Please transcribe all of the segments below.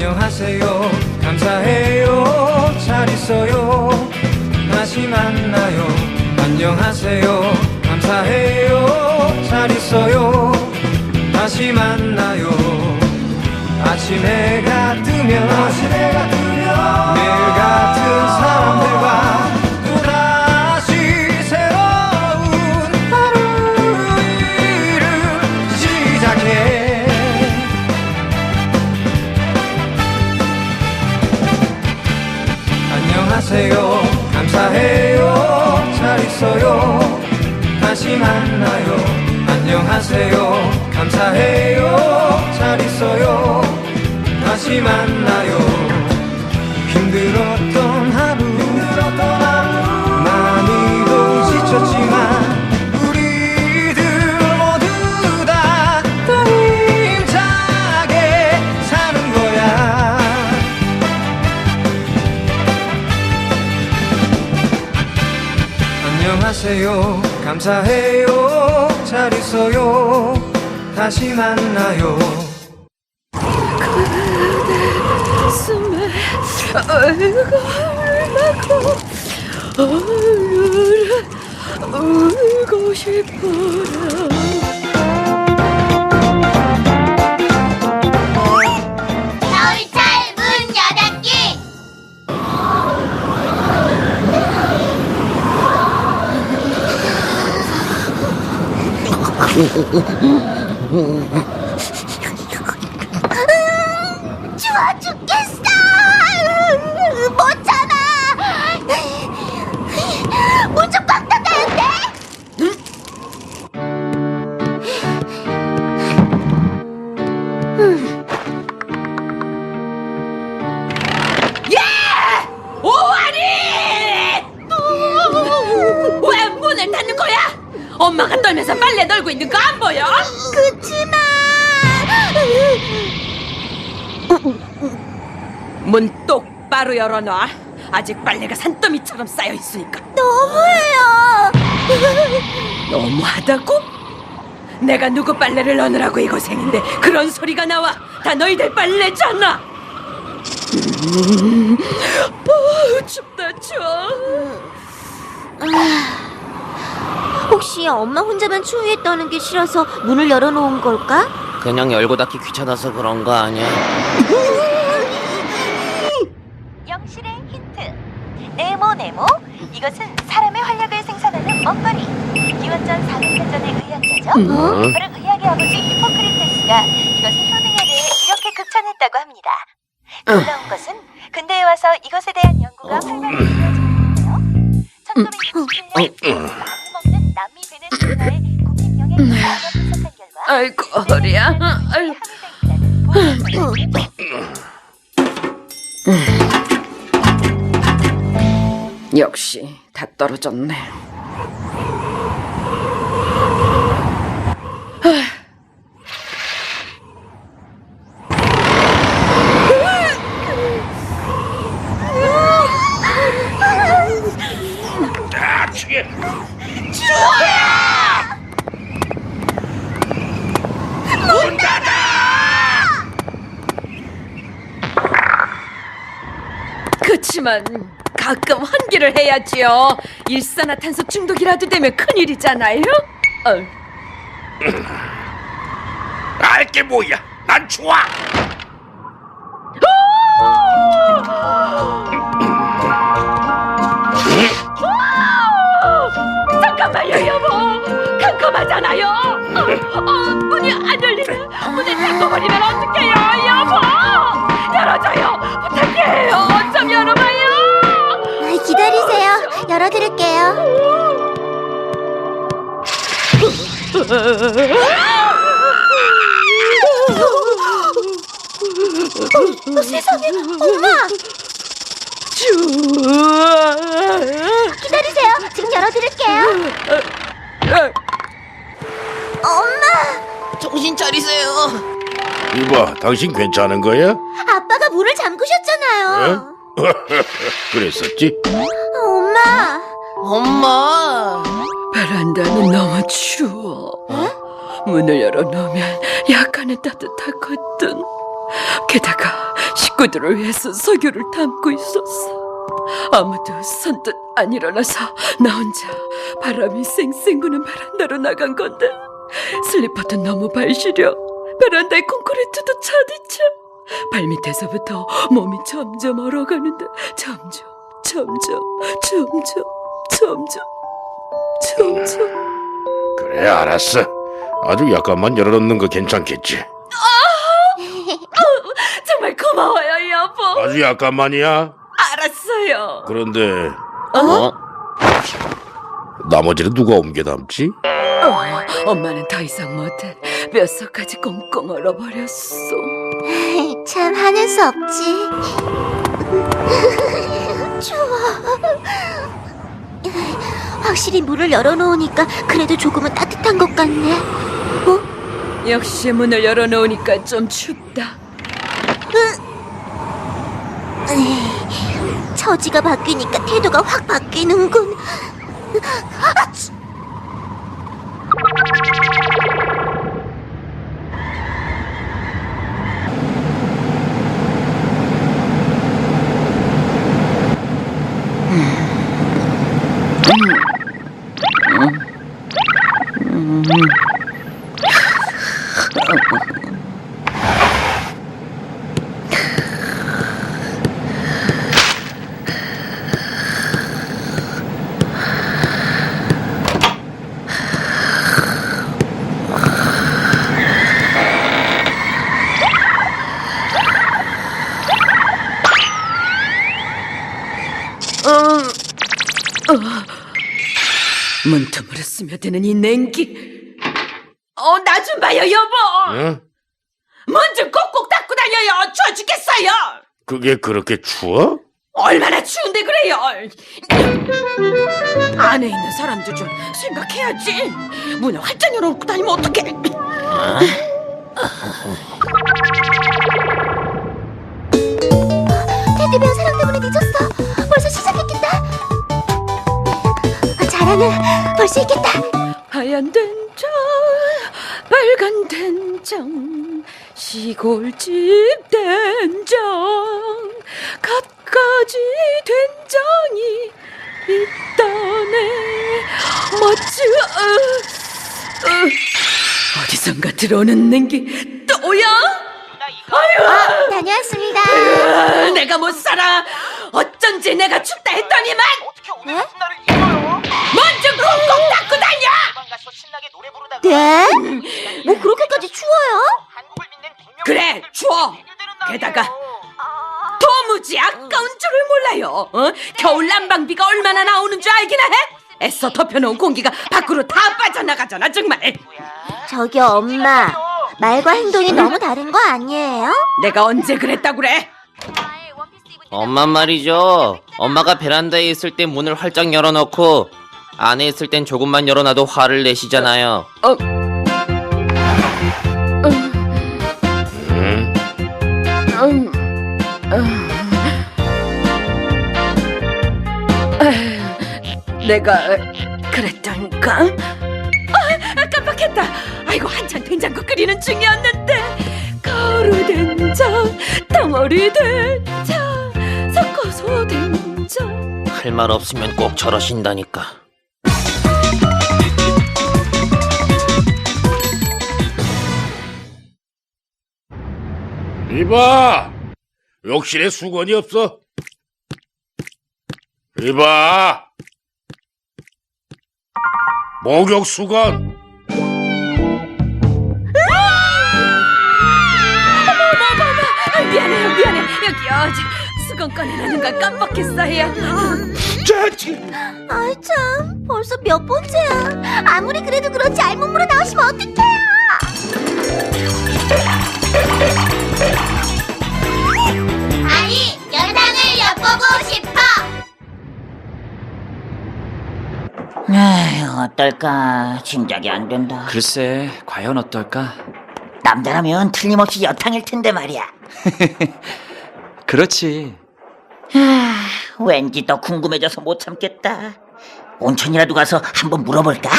안녕하세요. 감사해요. 잘 있어요. 다시 만나요. 안녕하세요. 감사해요. 잘 있어요. 다시 만나요. 아침 해가 뜨면 아침 해가 뜨면 매일 같은 사람들과 안녕하세요. 감사해요. 잘 있어요. 다시 만나요. 안녕하세요. 감사해요. 잘 있어요. 다시 만나요. 힘들었던 하루 안녕하세요 감사해요 잘 있어요 다시 만나요 숨에 얼굴 나고 울고 싶어라 うん。문 똑바로 열어놔. 아직 빨래가 산더미처럼 쌓여 있으니까. 너무해요 너무하다고? 내가 누구 빨래를 넣느라고 이 고생인데 그런 소리가 나와. 다 너희들 빨래잖아. 음, 어, 춥다 추워. 혹시 엄마 혼자만 추위에 떠는 게 싫어서 문을 열어놓은 걸까? 그냥 열고 닫기 귀찮아서 그런 거 아니야? 영실의 힌트. 네모 네모. 이것은 사람의 활력을 생산하는 먹거리. 기원전 400년 전의 의학자죠. 어? 바로 의학의 아버지 히포크리테스가 이것의 효능에 대해 이렇게 극찬했다고 합니다. 놀라운 것은 근대에 와서 이것에 대한 연구가 활발히 이루어지고 있는데요. 1997년 많이 먹는 남미 베네수엘라의 국민 영양 분석한 결과 아이고 허리야. 아이고. 역시 다 떨어졌네. 그치만 해야지요. 일산화탄소 중독이라도 되면 큰일이잖아요. 어. 알게 뭐야? 난 좋아. 잠깐만요, 여보. 깜깜하잖아요. 어, 어, 문이 안 열리네. 문이 잠궈버리면 어떡해요, 어, 세상에, 엄마! 기다리세요. 지금 열어드릴게요. 엄마! 정신 차리세요. 이봐, 당신 괜찮은 거야? 아빠가 문을 잠그셨잖아요. 그랬었지? 엄마! 엄마. 베란다는 너무 추워. 문을 열어놓으면 약간은 따뜻하거든. 게다가 식구들을 위해서 석유를 담고 있었어. 아무도 선뜻 안 일어나서 나 혼자 바람이 쌩쌩 부는 베란다로 나간 건데 슬리퍼도 너무 발시려 베란다에 콘크리트도 차디차 발밑에서부터 몸이 점점 얼어가는데 점점 점점 점점 점점 점점 그래 알았어. 아주 약간만 열어놓는 거 괜찮겠지. 정말 고마워요 여보 아주 약간만이야. 알았어요 그런데 어? 나머지는 누가 옮겨 담지? 어, 엄마는 더 이상 못해 뼛속까지 꽁꽁 얼어버렸어 참 하는 수 없지. 추워. 확실히 문을 열어놓으니까 그래도 조금은 따뜻한 것 같네. 역시 문을 열어놓으니까 좀 춥다 처지가 바뀌니까 태도가 확 바뀌는군. 아 치! 문틈으로 스며드는 이 냉기 어 나 좀 봐요 여보 응? 문 좀 꼭꼭 닫고 다녀요 추워 죽겠어요 그게 그렇게 추워? 얼마나 추운데 그래요 안에 있는 사람들 좀 생각해야지 문을 활짝 열어놓고 다니면 어떡해 테디베어 사랑 때문에 늦었어. 벌써 시작했겠다. 아, 잘하네. 벌써 있겠다. 하얀 된장, 빨간 된장, 시골집 된장, 갖가지 된장이 있다네. 멋지, 어, 어. 어디선가 들어오는 냉기 또야? 아유, 다녀왔습니다. 아, 내가 못 살아. 어쩐지 내가 춥다 했더니만 네? 먼저 네? 뭐 그렇게까지 추워요? 그래 추워 게다가 도무지 아까운 줄을 몰라요 어? 겨울 난방비가 얼마나 나오는 줄 알기나 해? 애써 덮여놓은 공기가 밖으로 다 빠져나가잖아 정말 저기 엄마. 말과 행동이 너무 다른 거 아니에요? 내가 언제 그랬다 그래 엄마 말이죠. 엄마가 베란다에 있을 때 문을 활짝 열어놓고 안에 있을 땐 조금만 열어놔도 화를 내시잖아요. 어, 응? 음, 음. 에휴, 내가 그랬던가? 아, 깜빡했다. 아이고 한참 된장국 끓이는 중이었는데 가루 된장, 덩어리 된장, 섞어서 된장. 할 말 없으면 꼭 저러신다니까. 이봐! 욕실에 수건이 없어? 이봐! 목욕 수건! 아, 미안해요, 미안해. 여기요, 저, 수건 꺼내라는 걸 깜빡했어요. 짜증! 아이 참. 벌써 몇 번째야. 아무리 그래도 그렇지 알몸으로 나오시면 어떡해요? 아이, 연상을 엿보고 싶어. 어떨까? 짐작이 안 된다. 글쎄, 과연 어떨까? 남자라면 틀림없이 여탕일 텐데 말이야. 그렇지. 아, 왠지 더 궁금해져서 못 참겠다. 온천이라도 가서 한번 물어볼까?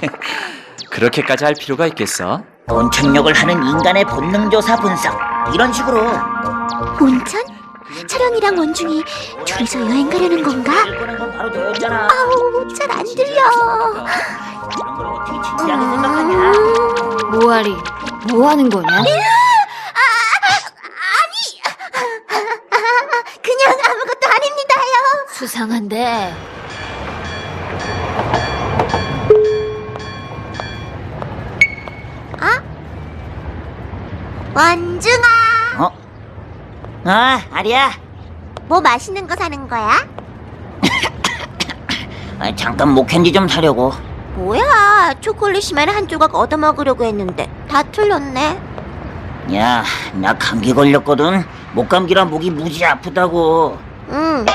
그렇게까지 할 필요가 있겠어? 온천욕을 하는 인간의 본능조사 분석. 이런 식으로 온천? 철현이랑 원중이 둘이서 여행 가려는 건가? 거는 건 바로 너였잖아. 아우, 잘 안 들려. 이런 걸 어떻게 진지하게 생각하냐? 모아리, 뭐 하는 거냐? 그냥 아무것도 아닙니다요. 수상한데. 원중아, 어? 아, 아리야. 뭐 맛있는 거 사는 거야? 아, 잠깐 목캔디 좀 사려고. 뭐야, 초콜릿이만 한 조각 얻어 먹으려고 했는데 다 틀렸네. 야, 나 감기 걸렸거든. 목 감기라 목이 무지 아프다고. 응,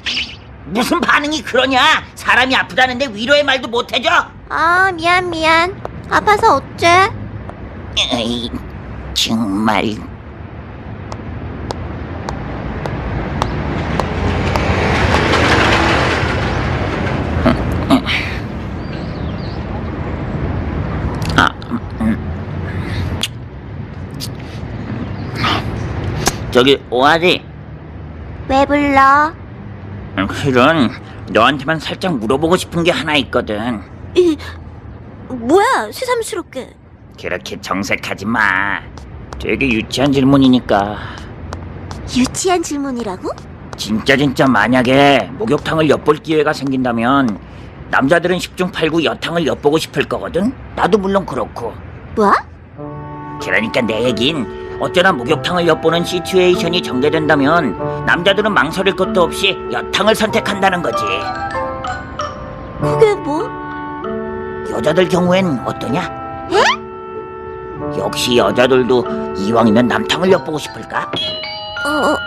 무슨 반응이 그러냐? 사람이 아프다는데 위로의 말도 못 해줘? 아 미안 미안. 아파서 어째? 에이, 정말. 아, 음. 저기 오아지, 왜 불러? 실은 너한테만 살짝 물어보고 싶은 게 하나 있거든. 이, 뭐야, 새삼스럽게. 그렇게 정색하지 마. 되게 유치한 질문이니까. 유치한 질문이라고? 진짜 진짜 만약에 목욕탕을 엿볼 기회가 생긴다면 남자들은 10중 8구 여탕을 엿보고 싶을 거거든? 나도 물론 그렇고 뭐? 그러니까 내 얘긴 어쩌나 목욕탕을 엿보는 시츄에이션이 전개된다면 남자들은 망설일 것도 없이 여탕을 선택한다는 거지 그게 뭐? 여자들 경우엔 어떠냐? 역시 여자들도 이왕이면 남탕을 엿보고 싶을까? 어, 어.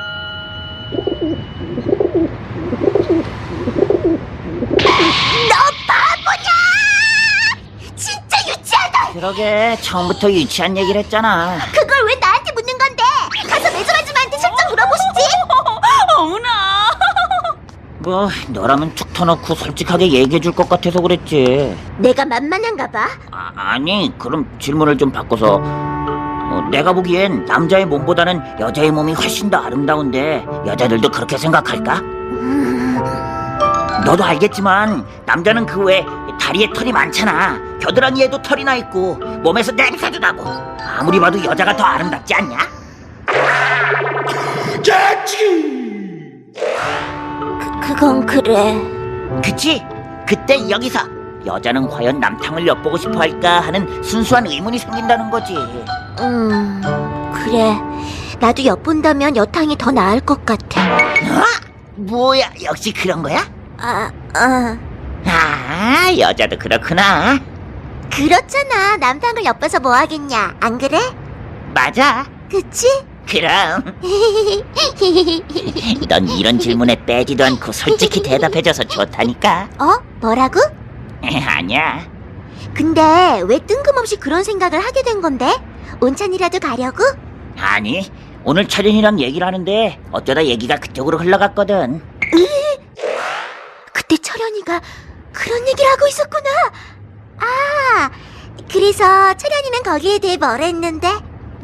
너 바보냐! 진짜 유치하다! 그러게 처음부터 유치한 얘기를 했잖아 그걸 뭐 너라면 툭 터놓고 솔직하게 얘기해 줄 것 같아서 그랬지 내가 만만한가 봐. 아, 아니 그럼 질문을 좀 바꿔서 어, 내가 보기엔 남자의 몸보다는 여자의 몸이 훨씬 더 아름다운데 여자들도 그렇게 생각할까? 너도 알겠지만 남자는 그 외에 다리에 털이 많잖아 겨드랑이에도 털이 나 있고 몸에서 냄새도 나고 아무리 봐도 여자가 더 아름답지 않냐? 그건 그래. 그치? 그때 여기서 여자는 과연 남탕을 엿보고 싶어 할까 하는 순수한 의문이 생긴다는 거지 음, 그래. 나도 엿본다면 여탕이 더 나을 것 같아. 어? 뭐야 역시 그런 거야? 아, 아. 아 여자도 그렇구나 그렇잖아. 남탕을 엿봐서 뭐 하겠냐. 안 그래? 맞아 그치? 그럼 넌 이런 질문에 빼지도 않고 솔직히 대답해줘서 좋다니까 어? 뭐라고? 아니야 근데 왜 뜬금없이 그런 생각을 하게 된 건데? 온천이라도 가려고? 아니 오늘 철인이랑 얘기를 하는데 어쩌다 얘기가 그쪽으로 흘러갔거든 그때 철현이가 그런 얘기를 하고 있었구나. 아, 그래서 철현이는 거기에 대해 뭘 했는데?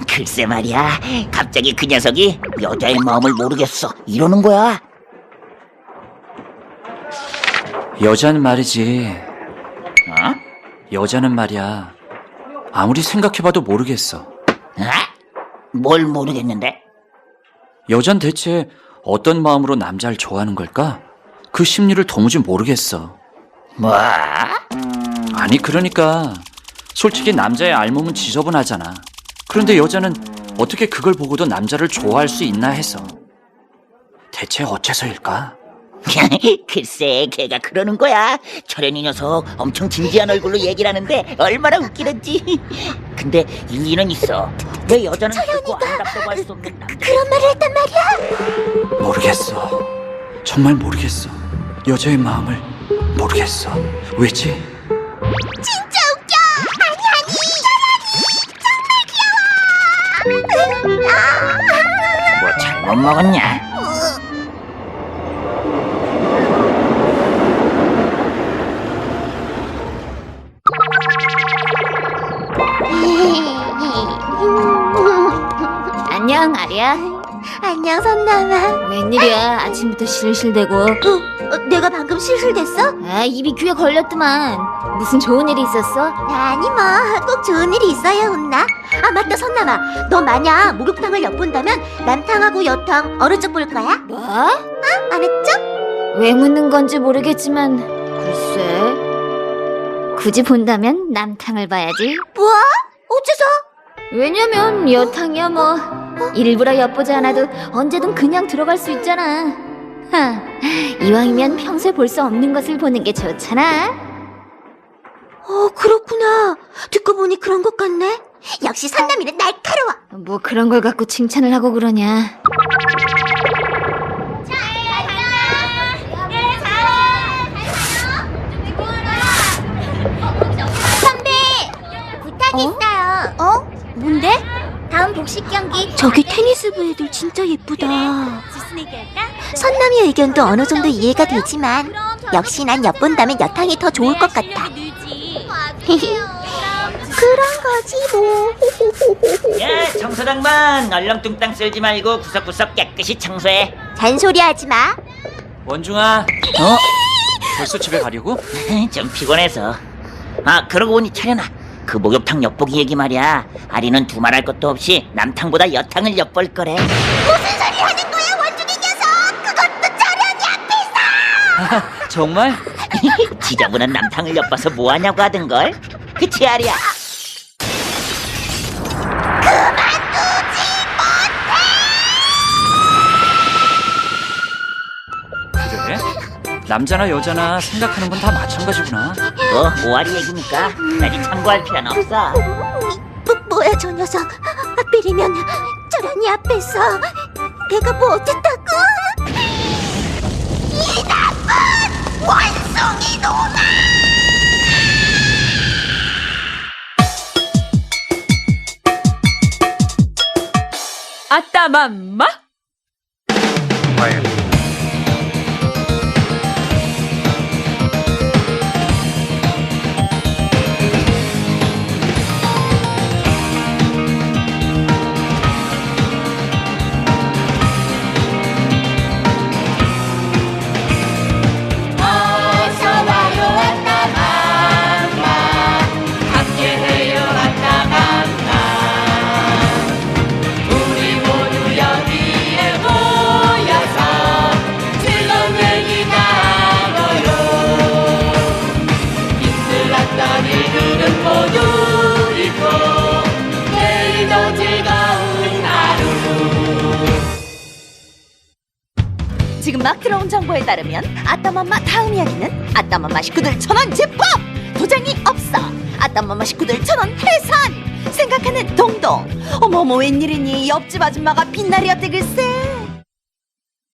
글쎄 말이야 갑자기 그 녀석이 여자의 마음을 모르겠어 이러는 거야 여자는 말이지. 어? 여자는 말이야. 아무리 생각해봐도 모르겠어. 아? 뭘 모르겠는데 여잔 대체 어떤 마음으로 남자를 좋아하는 걸까? 그 심리를 도무지 모르겠어. 뭐? 아니, 그러니까. 솔직히 남자의 알몸은 지저분하잖아. 그런데 여자는 어떻게 그걸 보고도 남자를 좋아할 수 있나 해서. 대체 어째서일까? 글쎄 걔가 그러는 거야 철현이 녀석 엄청 진지한 얼굴로 얘기를 하는데 얼마나 웃기는지 근데 일리는 있어 왜 여자는 듣고 아름답다고 할 수 없는 남자 그런 말을 했단 말이야? 모르겠어. 정말 모르겠어. 여자의 마음을 모르겠어. 왜지? 못 먹었냐 안녕, 아리야. 안녕, 선남아. 웬일이야? 아침부터 실실대고. 어, 어, 내가 방금 실실댔어? 아, 입이 귀에 걸렸더만. 무슨 좋은 일이 있었어? 아니 뭐, 꼭 좋은 일이 있어야 혼나. 아 맞다, 선남아. 너 만약 목욕탕을 엿본다면 남탕하고 여탕 어느 쪽 볼 거야? 뭐? 안 했죠? 왜 묻는 건지 모르겠지만, 글쎄. 굳이 본다면 남탕을 봐야지. 뭐? 어째서? 왜냐면 여탕이야 뭐. 일부러 엿보지 않아도 언제든 그냥 들어갈 수 있잖아. 하, 이왕이면 평소에 볼 수 없는 것을 보는 게 좋잖아. 어, 그렇구나. 듣고 보니 그런 것 같네. 역시 선남이는 날카로워. 뭐 그런 걸 갖고 칭찬을 하고 그러냐. 선배, 부탁 있어요. 어? 뭔데? 다음 복식 경기. 저기 테니스부 애들 진짜 예쁘다. 선남이 의견도 어느 정도 이해가 되지만 역시 난 엿본다면 여탕이 더 좋을 것 같아. 그런 거지 뭐. 야 청소당만 얼렁뚱땅 쓸지 말고 구석구석 깨끗이 청소해 잔소리 하지 마. 원중아, 어? 벌써 집에 가려고? 좀 피곤해서 아 그러고 보니 차련아 그 목욕탕 엿보기 얘기 말이야 아리는 두말할 것도 없이 남탕보다 여탕을 엿볼 거래 무슨 소리 하는 거야 원중이 녀석? 그것도 차련이 앞에서. 정말? 지저분한 남탕을 엿봐서 뭐하냐고 하던걸 그치 아리야 그래? 남자나 여자나 생각하는 건 다 마찬가지구나. 뭐 오아리 얘기니까 나지 참고할 필요는 없어 뭐, 뭐야 저 녀석? 하필이면 차련이 앞에서 내가 뭐 어쨌다 아따 맘 따르면 아따맘마 다음 이야기는 아따맘마 식구들 천원 제법! 도장이 없어! 아따맘마 식구들 천원 해산! 생각하는 동동 어머머 웬일이니? 옆집 아줌마가 빛날이었대 글쎄